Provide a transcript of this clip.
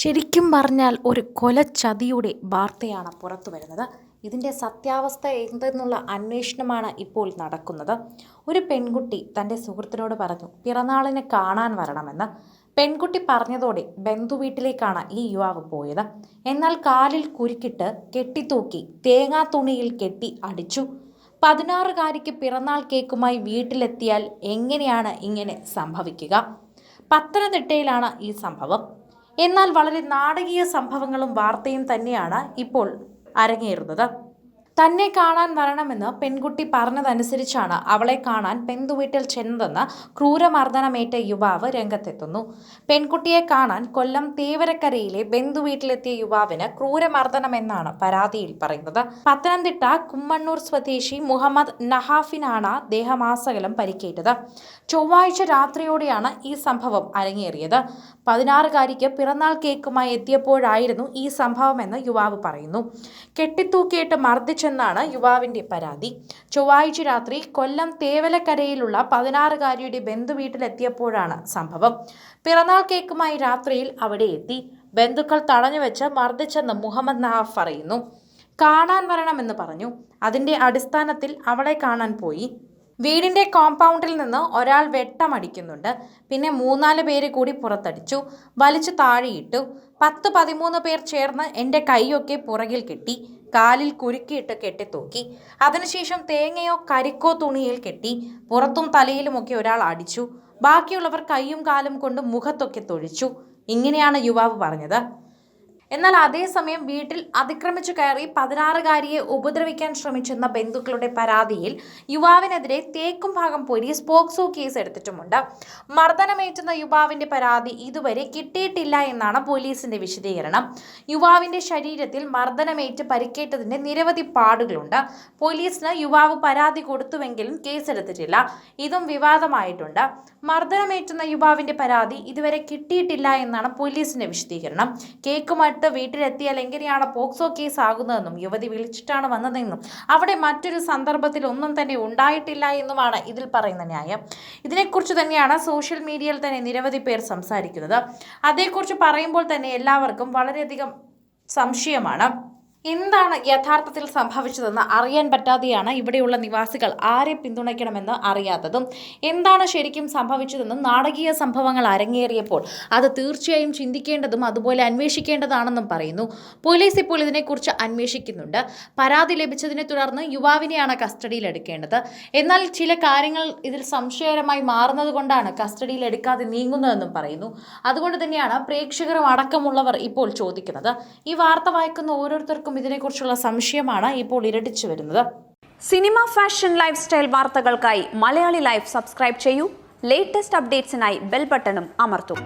ശരിക്കും പറഞ്ഞാൽ ഒരു കൊലച്ചതിയുടെ വാർത്തയാണ് പുറത്തു വരുന്നത്. ഇതിന്റെ സത്യാവസ്ഥ എന്തെന്നുള്ള അന്വേഷണമാണ് ഇപ്പോൾ നടക്കുന്നത്. ഒരു പെൺകുട്ടി തന്റെ സുഹൃത്തിനോട് പറഞ്ഞു പിറന്നാളിന് കാണാൻ വരണമെന്ന്. പെൺകുട്ടി പറഞ്ഞതോടെ ബന്ധു വീട്ടിലേക്കാണ് ഈ യുവാവ് പോയത്. എന്നാൽ കാലിൽ കുരുക്കിട്ട് കെട്ടിത്തൂക്കി തേങ്ങാ തുണിയിൽ കെട്ടി അടിച്ചു. പതിനാറുകാരിക്ക് പിറന്നാൾ കേക്കുമായി വീട്ടിലെത്തിയാൽ എങ്ങനെയാണ് ഇങ്ങനെ സംഭവിക്കുക? പത്തനംതിട്ടയിലാണ് ഈ സംഭവം. എന്നാൽ വളരെ നാടകീയ സംഭവങ്ങളും വാർത്തയും തന്നെയാണ് ഇപ്പോൾ അരങ്ങേറുന്നത്. തന്നെ കാണാൻ വരണമെന്ന് പെൺകുട്ടി പറഞ്ഞതനുസരിച്ചാണ് അവളെ കാണാൻ പെൺതുവീട്ടിൽ ചെന്നതെന്ന് ക്രൂരമർദ്ദനമേറ്റ യുവാവ് രംഗത്തെത്തുന്നു. പെൺകുട്ടിയെ കാണാൻ കൊല്ലം തേവരക്കരയിലെ ബന്ധുവീട്ടിലെത്തിയ യുവാവിന് ക്രൂരമർദ്ദനമെന്നാണ് പരാതിയിൽ പറയുന്നത്. പത്തനംതിട്ട കുമ്മണ്ണൂർ സ്വദേശി മുഹമ്മദ് നഹാഫിനാണ് ദേഹമാസകലം പരിക്കേറ്റത്. ചൊവ്വാഴ്ച രാത്രിയോടെയാണ് ഈ സംഭവം അരങ്ങേറിയത്. പതിനാറുകാരിക്ക് പിറന്നാൾ കേക്കുമായി എത്തിയപ്പോഴായിരുന്നു ഈ സംഭവമെന്ന് യുവാവ് പറയുന്നു. കെട്ടിത്തൂക്കിയിട്ട് മർദ്ദിച്ചെന്നാണ് യുവാവിന്റെ പരാതി. ചൊവ്വാഴ്ച രാത്രി കൊല്ലം തേവലക്കരയിലുള്ള പതിനാറുകാരിയുടെ ബന്ധുവീട്ടിലെത്തിയപ്പോഴാണ് സംഭവം. പിറന്നാൾ കേക്കുമായി രാത്രിയിൽ അവിടെ എത്തി. ബന്ധുക്കൾ തടഞ്ഞുവെച്ച് മർദ്ദിച്ചെന്ന് മുഹമ്മദ് നഹാഫ് പറയുന്നു. കാണാൻ വരണമെന്ന് പറഞ്ഞു. അതിന്റെ അടിസ്ഥാനത്തിൽ അവളെ കാണാൻ പോയി. വീടിന്റെ കോമ്പൗണ്ടിൽ നിന്ന് ഒരാൾ വെട്ടമടിക്കുന്നുണ്ട്. പിന്നെ മൂന്നാൽ പേര് കൂടി പുറത്തടിച്ചു. വലിച്ചു താഴെയിട്ടു. പത്ത് പതിമൂന്ന് പേർ ചേർന്ന് എന്റെ കൈയൊക്കെ പുറകിൽ കെട്ടി. കാലിൽ കുരുക്കിയിട്ട് കെട്ടിത്തൂക്കി. അതിനുശേഷം തേങ്ങയോ കരിക്കോ തുണിയിൽ കെട്ടി പുറത്തും തലയിലുമൊക്കെ ഒരാൾ അടിച്ചു. ബാക്കിയുള്ളവർ കൈയും കാലും കൊണ്ട് മുഖത്തൊക്കെ തൊഴിച്ചു. ഇങ്ങനെയാണ് യുവാവ് പറഞ്ഞത്. എന്നാൽ അതേസമയം വീട്ടിൽ അതിക്രമിച്ചു കയറി പതിനാറുകാരിയെ ഉപദ്രവിക്കാൻ ശ്രമിച്ചെന്ന ബന്ധുക്കളുടെ പരാതിയിൽ യുവാവിനെതിരെ തേക്കും ഭാഗം പോലീസ് പോക്സോ കേസ് എടുത്തിട്ടുമുണ്ട്. മർദ്ദനമേറ്റുന്ന യുവാവിന്റെ പരാതി ഇതുവരെ കിട്ടിയിട്ടില്ല എന്നാണ് പോലീസിന്റെ വിശദീകരണം. യുവാവിന്റെ ശരീരത്തിൽ മർദ്ദനമേറ്റ് പരിക്കേറ്റതിന്റെ നിരവധി പാടുകളുണ്ട്. പോലീസിന് യുവാവ് പരാതി കൊടുത്തുവെങ്കിലും കേസെടുത്തിട്ടില്ല. ഇതും വിവാദമായിട്ടുണ്ട്. മർദ്ദനമേറ്റുന്ന യുവാവിന്റെ പരാതി ഇതുവരെ കിട്ടിയിട്ടില്ല എന്നാണ് പോലീസിന്റെ വിശദീകരണം. കേക്കുമായി തൊട്ട് വീട്ടിലെത്തിയാൽ എങ്ങനെയാണ് പോക്സോ കേസ് ആകുന്നതെന്നും യുവതി വിളിച്ചിട്ടാണ് വന്നതെന്നും അവിടെ മറ്റൊരു സന്ദർഭത്തിൽ ഒന്നും തന്നെ ഉണ്ടായിട്ടില്ല എന്നുമാണ് ഇതിൽ പറയുന്ന ന്യായം. ഇതിനെക്കുറിച്ച് തന്നെയാണ് സോഷ്യൽ മീഡിയയിൽ തന്നെ നിരവധി പേർ സംസാരിക്കുന്നത്. അതേക്കുറിച്ച് പറയുമ്പോൾ തന്നെ എല്ലാവർക്കും വളരെയധികം സംശയമാണ്. എന്താണ് യഥാർത്ഥത്തിൽ സംഭവിച്ചതെന്ന് അറിയാൻ പറ്റാതെയാണ് ഇവിടെയുള്ള നിവാസികൾ ആരെ പിന്തുണയ്ക്കണമെന്ന് അറിയാത്തതും. എന്താണ് ശരിക്കും സംഭവിച്ചതെന്നും നാടകീയ സംഭവങ്ങൾ അരങ്ങേറിയപ്പോൾ അത് തീർച്ചയായും ചിന്തിക്കേണ്ടതും അതുപോലെ അന്വേഷിക്കേണ്ടതാണെന്നും പറയുന്നു. പോലീസ് ഇപ്പോൾ ഇതിനെക്കുറിച്ച് അന്വേഷിക്കുന്നുണ്ട്. പരാതി ലഭിച്ചതിനെ തുടർന്ന് യുവാവിനെയാണ് കസ്റ്റഡിയിലെടുക്കേണ്ടത് എന്നാൽ ചില കാര്യങ്ങൾ ഇതിൽ സംശയകരമായി മാറുന്നതുകൊണ്ടാണ് കസ്റ്റഡിയിൽ എടുക്കാതെ നീങ്ങുന്നതെന്നും പറയുന്നു. അതുകൊണ്ട് തന്നെയാണ് പ്രേക്ഷകരും അടക്കമുള്ളവർ ഇപ്പോൾ ചോദിക്കുന്നത്. ഈ വാർത്ത വായിക്കുന്ന ഓരോരുത്തർക്കും ഇതിനെക്കുറിച്ചുള്ള സംശയമാണ് ഇപ്പോൾ ഇരട്ടിച്ചു വരുന്നത്. സിനിമ ഫാഷൻ ലൈഫ് സ്റ്റൈൽ വാർത്തകൾക്കായി മലയാളി ലൈഫ് സബ്സ്ക്രൈബ് ചെയ്യൂ. ലേറ്റസ്റ്റ് അപ്ഡേറ്റ്സിനായി ബെൽ ബട്ടണും അമർത്തും.